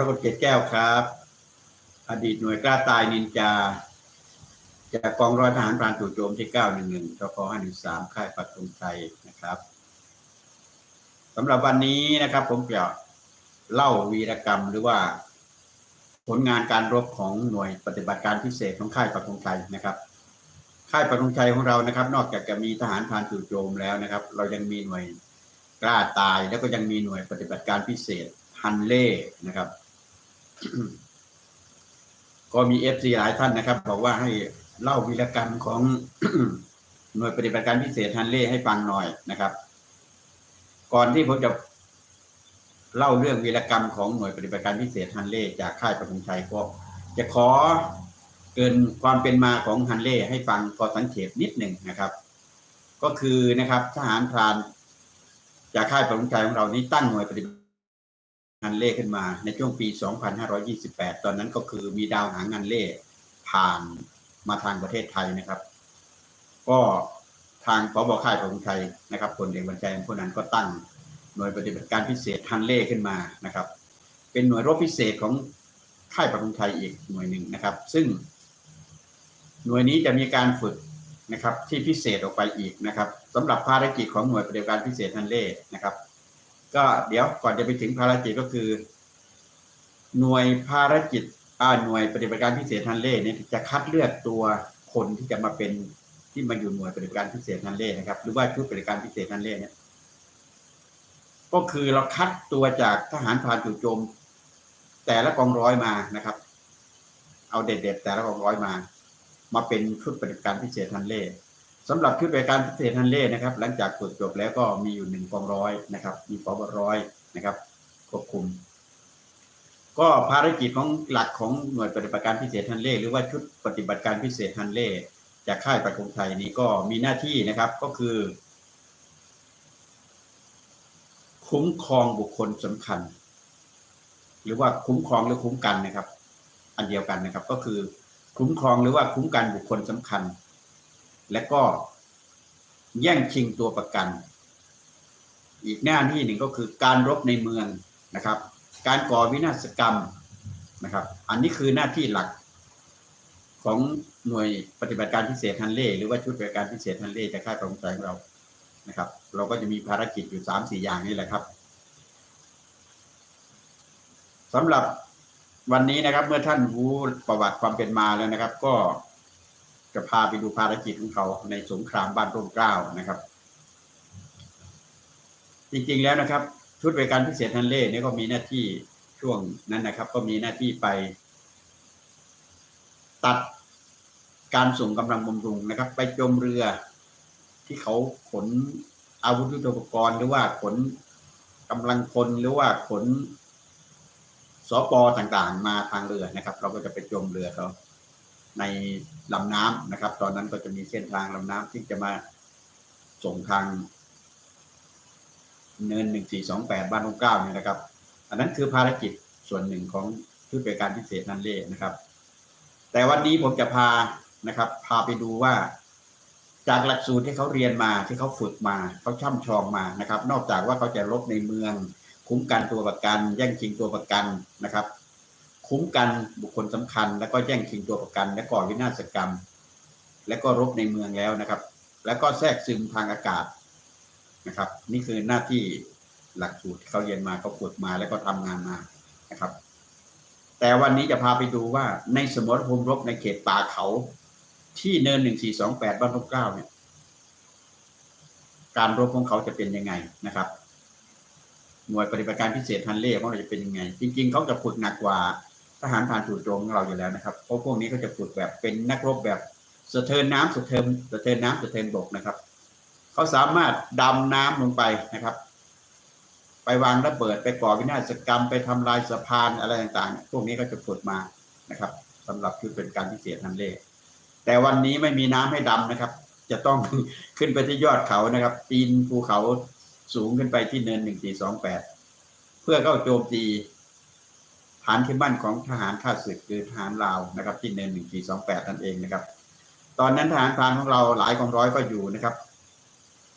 รกฎเกตแก้วครับ อดีตหน่วยกล้าตายนินจา จากกองร้อยทหารพรานจู่โจมที่ 911ทค513 ค่ายปักธงชัยนะครับสำหรับวันนี้นะครับ ผมจะเล่าวีรกรรมหรือว่า ผลงานการรบของหน่วยปฏิบัติการพิเศษของค่ายปักธงชัยนะครับค่ายปักธงชัยของเรานะครับ นอกจากจะมีทหารพรานจู่โจมแล้วนะครับ เรายังมีหน่วยกล้าตายแล้วก็ยังมีหน่วยปฏิบัติการพิเศษฮันเล่นะครับ ก็มีเอฟซีหลายท่านนะครับ บอกว่าให้เล่าวีรกรรมของหน่วยปฏิบัติการพิเศษฮันเล่ให้ฟังหน่อยนะครับ ก่อนที่ผมจะเล่าเรื่องวีรกรรมของหน่วยปฏิบัติการพิเศษฮันเล่จากค่ายประทุมชัยก็จะขอเกินความเป็นมาของฮันเล่ให้ฟังพอสังเขปนิดหนึ่งนะครับ ก็คือนะครับทหารพรานจากค่ายประทุมชัยของเรานี้ตั้งหน่วยปฏิบัติ ฮันเล่ขึ้นมาในช่วงปี 2528 ตอนนั้นก็คือมีดาวหางฮันเล่ผ่านมาทางประเทศไทยนะครับ ก็ทางพบค่ายประทุมชัยนะครับพลเอกบรรจัยผู้นั้นก็ตั้งหน่วยปฏิบัติการพิเศษฮันเล่ขึ้นมานะครับ เป็นหน่วยรบพิเศษของค่ายประทุมไทยอีกหน่วยหนึ่งนะครับ ซึ่ง หน่วยนี้จะมีการฝึกนะครับที่พิเศษออกไปอีกนะครับสำหรับภารกิจของหน่วยปฏิบัติการพิเศษฮันเล่นะครับ ก็เดี๋ยวก่อนจะไปถึงภารกิจก็คือ หน่วยภารกิจอ่าหน่วยปฏิบัติการพิเศษฮันเล่เนี่ยจะคัดเลือกตัวคนที่จะมาเป็นที่มาอยู่หน่วยปฏิบัติการพิเศษฮันเล่นะครับ หรือว่าชุดปฏิบัติการพิเศษฮันเล่เนี่ยก็คือเราคัดตัวจากทหารพรานจู่โจม แต่ละกองร้อยมานะครับ เอาเด็ดๆแต่ละกองร้อยมา มาเป็นชุดปฏิบัติการพิเศษทันเล่ สำหรับชุดปฏิบัติการพิเศษทันเล่นะครับ หลังจากฝึกจจบแล้วก็มีอยู่หนึ่งกองร้อยนะครับ มีปอบร้อยนะครับควบคุม ก็ภารกิจของหลักของหน่วยปฏิบัติการพิเศษทันเล่หรือว่าชุดปฏิบัติการพิเศษทันเล่จากค่ายประกงไทยนี้ก็มีหน้าที่นะครับก็คือ คุ้มครองบุคคลสำคัญ หรือว่าคุ้มครองหรือคุ้มกันนะครับ อันเดียวกันนะครับ ก็คือคุ้มครองหรือว่าคุ้มกันบุคคลสำคัญ และก็แย่งชิงตัวประกัน อีกหน้าที่หนึ่งก็คือการรบในเมืองนะครับ การก่อวินาศกรรมนะครับ อันนี้คือหน้าที่หลักของหน่วยปฏิบัติการพิเศษฮันเล่หรือว่าชุดปฏิบัติการพิเศษฮันเล่จากค่ายประมงใจของเรานะครับ เราก็จะมีภารกิจอยู่สามสี่อย่างนี่แหละครับสำหรับวันนี้นะครับเมื่อท่านรู้ประวัติความเป็นมาแล้วนะครับ ก็ จะพาไปดูภารกิจของเขาในสงครามบ้านร่มเกล้านะครับ จริงๆแล้วนะครับ ชุดบริการพิเศษทันเล่เนี่ยก็มีหน้าที่ช่วงนั้นนะครับ ก็มีหน้าที่ไป ตัดการส่งกำลังบำรุงนะครับ ไปจมเรือที่เขาขนอาวุธยุทโธปกรณ์หรือว่าขนกำลังพลหรือว่าขนสปอต่างๆ มาทางเรือนะครับ เราก็จะไปจมเรือเขา ในลำน้ำนะครับ ตอนนั้นก็จะมีเส้นทางลำน้ำที่จะมาส่งทาง เนินหนึ่งสี่สองแปดบ้านลงเก้าเนี่ยนะครับ อันนั้นคือภารกิจส่วนหนึ่งของชุดบริการพิเศษนันเล่นะครับ แต่วันนี้ผมจะพานะครับ พาไปดูว่าจากหลักสูตรที่เขาเรียนมาที่เขาฝึกมาเขาช่ำชองมานะครับ นอกจากว่าเขาจะรบในเมือง คุ้มกันตัวประกัน แย่งชิงตัวประกันนะครับ คุ้มกันบุคคลสำคัญ แล้วก็แย่งชิงตัวประกัน และก่อวินาศกรรม และก็รบในเมืองแล้วนะครับ แล้วก็แทรกซึมทางอากาศนะครับ นี่คือหน้าที่หลักสูตรที่เขาเรียนมาเขาฝึกมาแล้วก็ทำงานมานะครับ แต่วันนี้จะพาไปดูว่าในสมรภูมิรบในเขตป่าเขาที่เนินหนึ่งสี่สองแปดบ้านนกเก้าเนี่ย การรบของเขาจะเป็นยังไงนะครับ หน่วยปฏิบัติการพิเศษฮันเล่ของเราจะเป็นยังไง จริง ๆเขาจะฝึกหนักกว่า ทหารผ่านจู่โจมของเราอยู่แล้วนะครับเพราะพวกนี้เขาจะฝึกแบบเป็นนักรบแบบสะเทินน้ำสะเทินสะเทินน้ำสะเทินบกนะครับเขาสามารถดำน้ำลงไปนะครับ ไปวางระเบิดไปก่อวินาศกรรมไปทำลายสะพานอะไรต่างๆ พวกนี้ก็จะฝึกมานะครับสำหรับชุดเป็นการพิเศษฮันเล่แต่วันนี้ไม่มีน้ำให้ดำนะครับ จะต้องขึ้นไปที่ยอดเขานะครับ ปีนภูเขาสูงขึ้นไปที่เนินหนึ่งสี่สองแปดเพื่อเข้าโจมตี ฐานที่มั่นของทหารข้าศึกคือทหารลาวนะครับที่เนินหนึ่งสี่สองแปดนั่นเองนะครับ ตอนนั้นทหารพรานของเราหลายกองร้อยก็อยู่นะครับ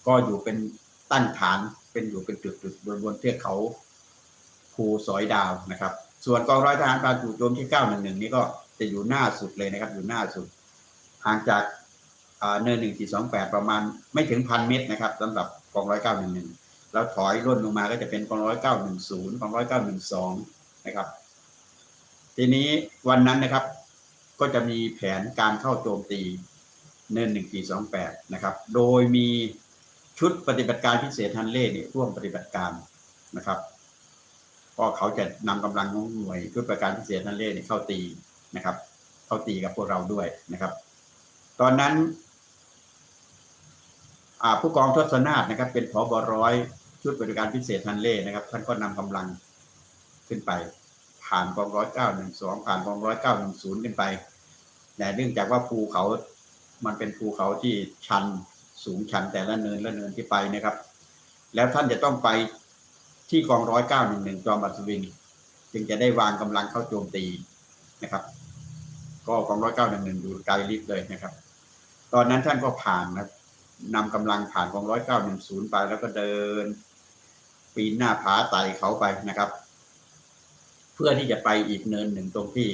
ก็อยู่เป็นตั้งฐานเป็นอยู่เป็นจุดๆบนบนเทือกเขาภูสอยดาวนะครับ ส่วนกองร้อยทหารพรานจู่โจมที่911นี้ก็จะอยู่หน้าสุดเลยนะครับ อยู่หน้าสุดห่างจากอ่าเนิน1428ปดประมาณไม่ถึงพันเมตรนะครับสำหรับกองร้อย911แล้วถอยร่นลงมาก็จะเป็นกองร้อย910กองร้อย912นะครับ ทีนี้วันนั้นนะครับ ก็จะมีแผนการเข้าโจมตีเนิน1428นะครับ โดยมีชุดปฏิบัติการพิเศษฮันเล่เนี่ยร่วมปฏิบัติการนะครับก็เขาจะนำกำลังของหน่วยชุดปฏิบัติการพิเศษฮันเล่เนี่ยเข้าตีนะครับ เข้าตีกับพวกเราด้วยนะครับ ตอนนั้นผู้กองทศนาถนะครับ เป็นผบร้อยชุดปฏิบัติการพิเศษฮันเล่นะครับ ท่านก็นำกำลังขึ้นไป ผ่านกองร้อยเก้าหนึ่งสองผ่านกองร้อยเก้าหนึ่งศูนย์ขึ้นไปแต่เนื่องจากว่าภูเขา มันเป็นภูเขาที่ชันสูงชันแต่ละเนินละเนินที่ไปนะครับ แล้วท่านจะต้องไปที่กองร้อยเก้าหนึ่งหนึ่งจอมบัตรวินจึงจะได้วางกำลังเข้าโจมตีนะครับ ก็กองร้อยเก้าหนึ่งหนึ่งดูไกลลิบเลยนะครับ ตอนนั้นท่านก็ผ่านนะนำกำลังผ่านกองร้อยเก้าหนึ่งศูนย์ไปแล้วก็เดิน ปีนหน้าผาไต่เขาไปนะครับ เพื่อที่จะไปอีกเนินหนึ่งตรงที่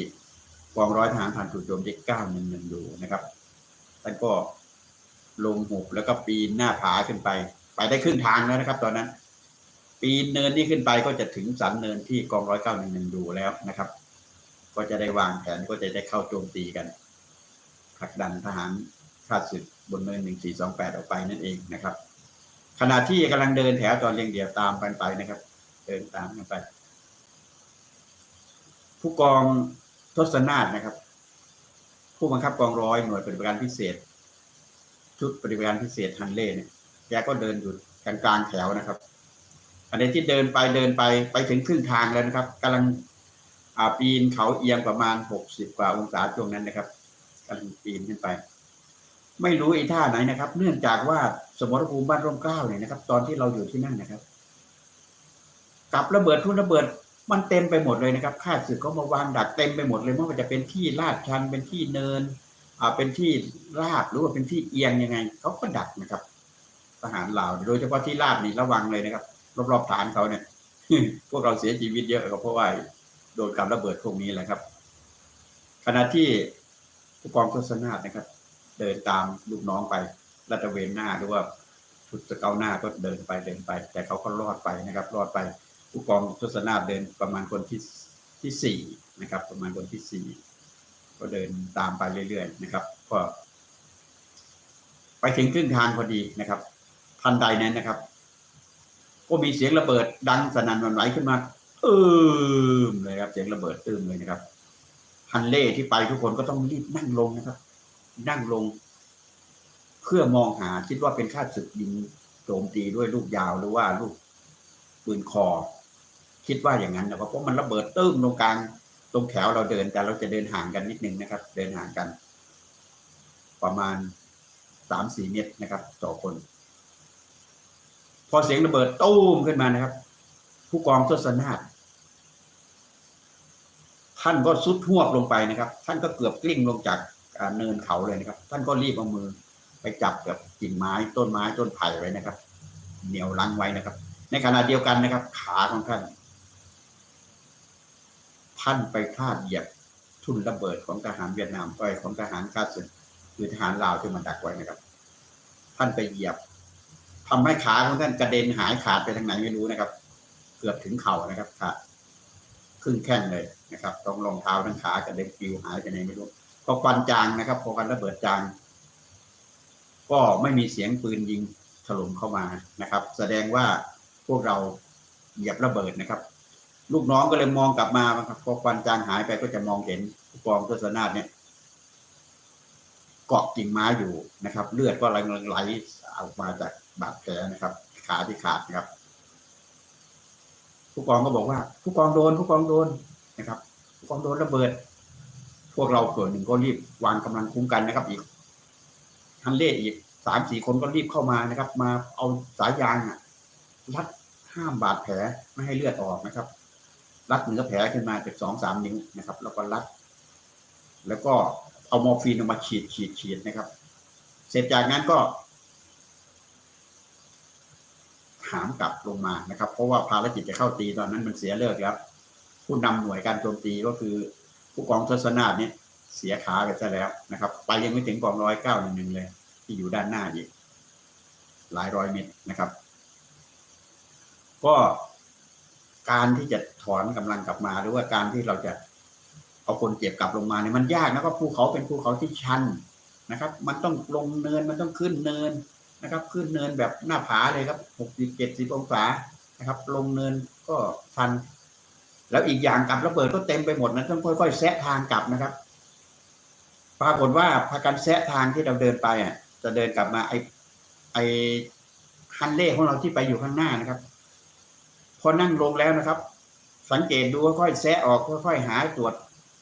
กองร้อยทหารผ่านจู่โจมที่เก้าหนึ่งหนึ่งดูนะครับท่านก็ลงหุบแล้วก็ปีนหน้าผาขึ้นไป ไปได้ครึ่งทางแล้วนะครับ ตอนนั้น ปีนเนินนี้ขึ้นไปก็จะถึงสันเนินที่กองร้อยเก้าหนึ่งหนึ่งดูแล้วนะครับ ก็จะได้วางแผนก็จะได้เข้าโจมตีกันผลักดันทหารข้าศึกบนเนินหนึ่งสี่สองแปดออกไปนั่นเองนะครับ ขณะที่กำลังเดินแถวตอนเรียงเดี่ยวตามกันไปนะครับ เดินตามกันไป ผู้กองทศนาถนะครับ ผู้บังคับกองร้อยหน่วยปฏิบัติการพิเศษ ชุดปฏิบัติการพิเศษฮันเล่เนี่ยแกก็เดินอยู่กลางกลางๆแถวนะครับอันนี้ที่เดินไปเดินไปไปถึงครึ่งทางแล้วนะครับกำลังปีนเขาเอียงประมาณหกสิบกว่าองศาช่วงนั้นนะครับกำลังปีนขึ้นไป ไม่รู้ไอ้ท่าไหนนะครับ เนื่องจากว่าสมรภูมิบ้านร่มเกล้าเนี่ยนะครับ ตอนที่เราอยู่ที่นั่นนะครับกับระเบิดทุ่นระเบิด มันเต็มไปหมดเลยนะครับข้าศึกเขามาวางดักเต็มไปหมดเลยไม่ว่าจะเป็นที่ลาดชันเป็นที่เนินอ่าเป็นที่ราบหรือว่าเป็นที่เอียงยังไงเขาก็ดักนะครับ ทหารลาวโดยเฉพาะที่ลาดนี่ระวังเลยนะครับ รอบๆฐานเขาเนี่ย พวกเราเสียชีวิตเยอะก็เพราะว่าโดนกับระเบิดพวกนี้แหละครับ ขณะที่ผู้กองทศนาถนะครับ เดินตามลูกน้องไปลาดตเวนหน้าหรือว่าชุดสเกาหน้าก็เดินไปเดินไป แต่เขาก็รอดไปนะครับ รอดไป ผู้กองทศนาเดินประมาณคนที่ที่สี่นะครับ ประมาณคนที่สี่ก็เดินตามไปเรื่อยๆนะครับก็ไปถึงครึ่งทางพอดีนะครับ ทันใดนั้นนะครับ ก็มีเสียงระเบิด ดังสนั่นหวั่นไหวขึ้นมาอืมเลยครับ เสียงระเบิดตืมเลยนะครับฮันเล่ที่ไปทุกคนก็ต้องรีบนั่งลงนะครับ นั่งลง เพื่อมองหาคิดว่าเป็นข้าศึกยิงโจมตีด้วยลูกยาวหรือว่าลูกปืนคอ คิดว่าอย่างนั้นนะครับเพราะมันระเบิดตื้มตรงกลางตรงแถวเราเดินแต่เราจะเดินห่างกันนิดนึงนะครับ เดินห่างกัน ประมาณสามสี่เมตรนะครับ ต่อคน พอเสียงระเบิดตู้มขึ้นมานะครับ ผู้กองทศนาถท่านก็สุดหวบลงไปนะครับ ท่านก็เกือบกลิ้งลงจากเนินเขาเลยนะครับ ท่านก็รีบเอามือ ไปจับกับกิ่งไม้ต้นไม้ต้นไผ่ไว้นะครับ เหนียวลังไว้นะครับ ในขณะเดียวกันนะครับ ขาของท่าน ท่านไปพลาดเหยียบทุ่นระเบิดของทหารเวียดนามไปของทหารข้าศึกคือทหารลาวที่มันดักไว้นะครับ ท่านไปเหยียบทำให้ขาของท่านกระเด็นหายขาดไปทางไหนไม่รู้นะครับ เกือบถึงเข่านะครับขาดครึ่งแข้งเลยนะครับต้องรองเท้าทั้งขากระเด็นปิวหายไปไหนไม่รู้พอควันจางนะครับพอควันระเบิดจาง ก็ไม่มีเสียงปืนยิงถล่มเข้ามานะครับ แสดงว่าพวกเราเหยียบระเบิดนะครับ ลูกน้องก็เลยมองกลับมาครับพอควันจางหายไปก็จะมองเห็นผู้กองทศนาถเนี่ยเกาะกิ่งไม้อยู่นะครับ เลือดก็ไหลไหลออกมาจากบาดแผลนะครับ ขาที่ขาดนะครับ ผู้กองก็บอกว่า ผู้กองโดน ผู้กองโดนนะครับ ผู้กองโดนระเบิด พวกเราส่วนหนึ่งก็รีบวางกำลังคุ้มกันนะครับ อีกฮันเล่อีกสามสี่คนก็รีบเข้ามานะครับ มาเอาสายยางอะรัดห้ามบาดแผลไม่ให้เลือดออกนะครับ รัดเนื้อแผลขึ้นมาจากสองสามนิ้วนะครับ แล้วก็รัด แล้วก็เอามอร์ฟีนออกมาฉีดฉีดฉีดนะครับ เสร็จจากนั้นก็ หามกลับลงมานะครับ เพราะว่าภารกิจจะเข้าตีตอนนั้นมันเสียเลิกแล้ว ผู้นำหน่วยการโจมตีก็คือ ผู้กองทศนาเนี่ยเสียขาไปซะแล้วนะครับ ไปยังไม่ถึงกองร้อยเก้าหนึ่งหนึ่งเลย ที่อยู่ด้านหน้าอีกหลายร้อยเมตรนะครับ ก็ การที่จะถอนกำลังกลับมาหรือว่าการที่เราจะเอาคนเจ็บกลับลงมาเนี่ยมันยากนะเพราะภูเขาเป็นภูเขาที่ชันนะครับ มันต้องลงเนินมันต้องขึ้นเนินนะครับ ขึ้นเนินแบบหน้าผาเลยครับหกสิบเจ็ดสิบองศานะครับ ลงเนินก็ชัน แล้วอีกอย่างกลับระเบิดก็เต็มไปหมดนะต้องค่อยๆแซะทางกลับนะครับ ปรากฏว่าพากันแซะทางที่เราเดินไปอะจะเดินกลับมาไอไอฮันเล่ของเราที่ไปอยู่ข้างหน้านะครับ พอนั่งลงแล้วนะครับ สังเกตดูค่อยๆแซะออกค่อยๆหาตรวจ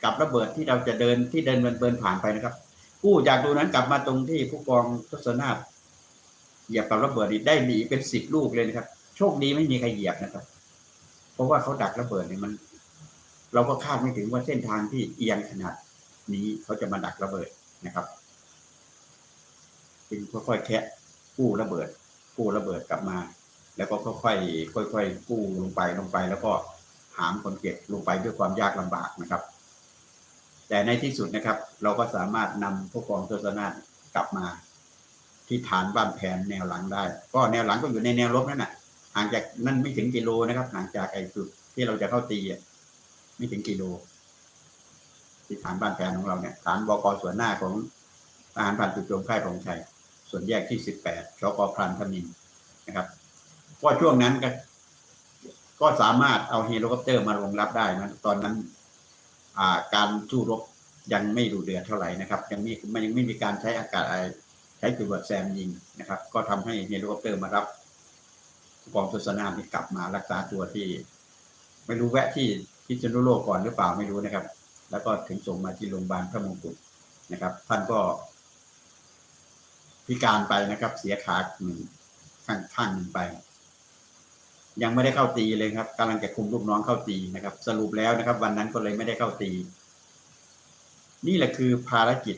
กับระเบิดที่เราจะเดินที่เดินเดินผ่านไปนะครับ กู้จากดูนั้นกลับมาตรงที่ผู้กองทศนาถเหยียบกับระเบิดนี่ได้หนีเป็นสิบลูกเลยนะครับ โชคดีไม่มีใครเหยียบนะครับ เพราะว่าเขาดักระเบิดเนี่ยมัน เราก็คาดไม่ถึงว่าเส้นทางที่เอียงขนาดนี้เขาจะมาดักระเบิดนะครับจึงค่อยๆแคะกู้ระเบิดกู้ระเบิดกลับมา แล้วก็ค่อยๆค่อยๆกู้ลงไปลงไป แล้วก็หามคนเจ็บลงไปด้วยความยากลำบากนะครับ แต่ในที่สุดนะครับ เราก็สามารถนำผู้กองทศนาถกลับมาที่ฐานบ้านแผนแนวหลังได้ ก็แนวหลังก็อยู่ในแนวรบนั่นแหะห่างจากนั่นไม่ถึงกิโลนะครับ ห่างจากไอ้จุดที่เราจะเข้าตีอะไม่ถึงกิโลที่ฐานบ้านแผนของเราเนี่ยฐานบกส่วนหน้าของทหารผ่านจุดโจมค่ายของชัยส่วนแยกที่สิบแปดชกพรันธมินนะครับ ก็ช่วงนั้นก็ ก็สามารถเอาเฮลิคอปเตอร์มาลงรับได้นะตอนนั้น อ่า การสู้รบยังไม่ดูเดือดเท่าไหร่นะครับ ยังมีมันยังไม่มีการใช้อากาศอะไรใช้จุดวัดแซมยิงนะครับ ก็ทำให้เฮลิคอปเตอร์มารับกองทศนามที่กลับมารักษาตัวที่ ไม่รู้แวะที่พิษณุโลกก่อนหรือเปล่าไม่รู้นะครับ แล้วก็ถึงส่งมาที่โรงพยาบาลพระมงกุฎนะครับ ท่านก็ พิการไปนะครับ เสียขาหนึ่งข้างข้างหนึ่งไป ยังไม่ได้เข้าตีเลยครับกำลังจะคุมลูกน้องเข้าตีนะครับ สรุปแล้วนะครับ วันนั้นก็เลยไม่ได้เข้าตี นี่แหละคือภารกิจ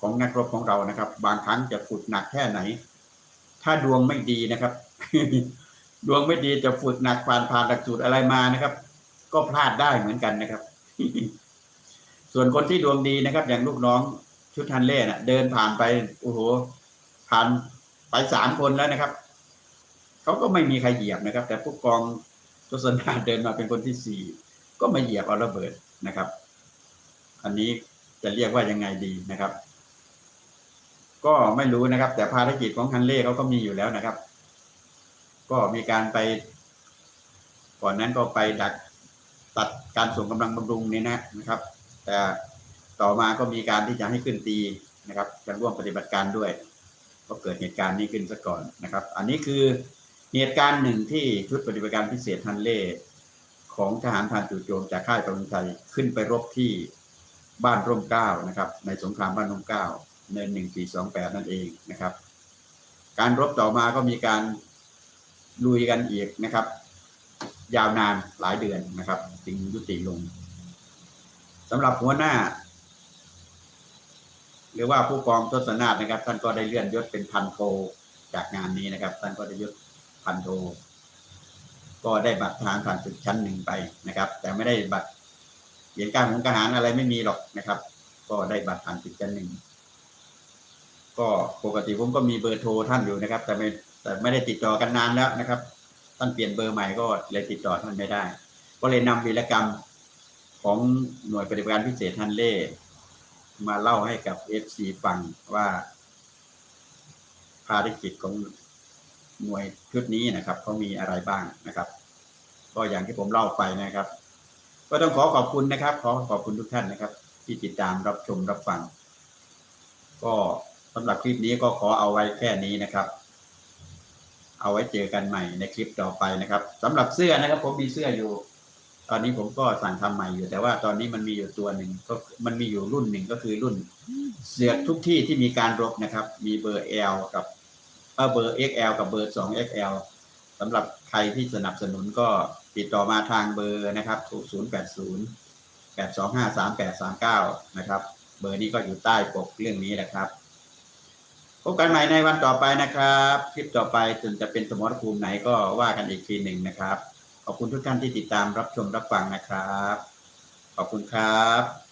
ของนักรบของเรานะครับ บางครั้งจะฝึกหนักแค่ไหน ถ้าดวงไม่ดีนะครับ ดวงไม่ดีจะฝึกหนักผ่านผ่านหลักสูตรอะไรมานะครับ ก็พลาดได้เหมือนกันนะครับ ส่วนคนที่ดวงดีนะครับ อย่างลูกน้องชุดทันเล่นะเดินผ่านไปโอ้โหผ่านไปสามคนแล้วนะครับ เขาก็ไม่มีใครเหยียบนะครับ แต่ผู้กองทศนาเดินมาเป็นคนที่สี่ก็มาเหยียบเอาระเบิดนะครับ อันนี้จะเรียกว่ายังไงดีนะครับ ก็ไม่รู้นะครับ แต่ภารกิจของฮันเล่เขาก็มีอยู่แล้วนะครับ ก็มีการไป ก่อนนั้นก็ไปดักตัดการส่งกำลังบำรุงนี่นะนะครับ แต่ต่อมาก็มีการที่จะให้ขึ้นตีนะครับจะร่วมปฏิบัติการด้วย ก็เกิดเหตุการณ์นี้ขึ้นซะก่อนนะครับ อันนี้คือ เหตุการณ์หนึ่งที่ชุดปฏิบัติการพิเศษฮันเล่ของทหารผ่านจู่โจมจากค่ายตะวันชัยขึ้นไปรบที่บ้านร่มเก้านะครับ ในสงครามบ้านร่มเก้าเนินหนึ่งสี่สองแปดนั่นเองนะครับ การรบต่อมาก็มีการลุยกันอีกนะครับ ยาวนานหลายเดือนนะครับ จึงยุติลงสำหรับหัวหน้า หรือว่าผู้กองทศนาถนะครับ ท่านก็ได้เลื่อนยศเป็นพันโทจากงานนี้นะครับ ท่านก็ได้ยศ พันโท ก็ได้บัตรทหารผ่านศึกชั้นหนึ่งไปนะครับ แต่ไม่ได้บัตรเหรียญการของทหารอะไรไม่มีหรอกนะครับ ก็ได้บัตรผ่านศึกชั้นหนึ่งก็ปกติผมก็มีเบอร์โทรท่านอยู่นะครับ แต่ไม่แต่ไม่ได้ติดต่อกันนานแล้วนะครับ ท่านเปลี่ยนเบอร์ใหม่ก็เลยติดต่อท่านไม่ได้ ก็เลยนำวีรกรรมของหน่วยปฏิบัติการพิเศษฮันเล่มาเล่าให้กับเอฟซีฟังว่าภารกิจของ หน่วยชุดนี้นะครับเขามีอะไรบ้างนะครับ ก็อย่างที่ผมเล่าไปนะครับ ก็ต้องขอขอบคุณนะครับ ขอขอบคุณทุกท่านนะครับ ที่ติดตามรับชมรับฟัง ก็สำหรับคลิปนี้ก็ขอเอาไว้แค่นี้นะครับ เอาไว้เจอกันใหม่ในคลิปต่อไปนะครับสำหรับเสื้อนะครับ ผมมีเสื้ออยู่ ตอนนี้ผมก็สั่งทำใหม่อยู่ แต่ว่าตอนนี้มันมีอยู่ตัวหนึ่งก็มันมีอยู่รุ่นหนึ่งก็คือรุ่น เสือทุกที่ที่มีการรบนะครับ มีเบอร์ L กับ เออเบอร์ XL กับเบอร์ 2XL สำหรับใครที่สนับสนุนก็ติดต่อมาทางเบอร์นะครับ 080 825 3839 นะครับ เบอร์นี้ก็อยู่ใต้ปกเรื่องนี้แหละครับ พบกันใหม่ในวันต่อไปนะครับ คลิปต่อไปจนจะเป็นสมรภูมิไหนก็ว่ากันอีกทีหนึ่งนะครับ ขอบคุณทุกท่านที่ติดตามรับชมรับฟังนะครับ ขอบคุณครับ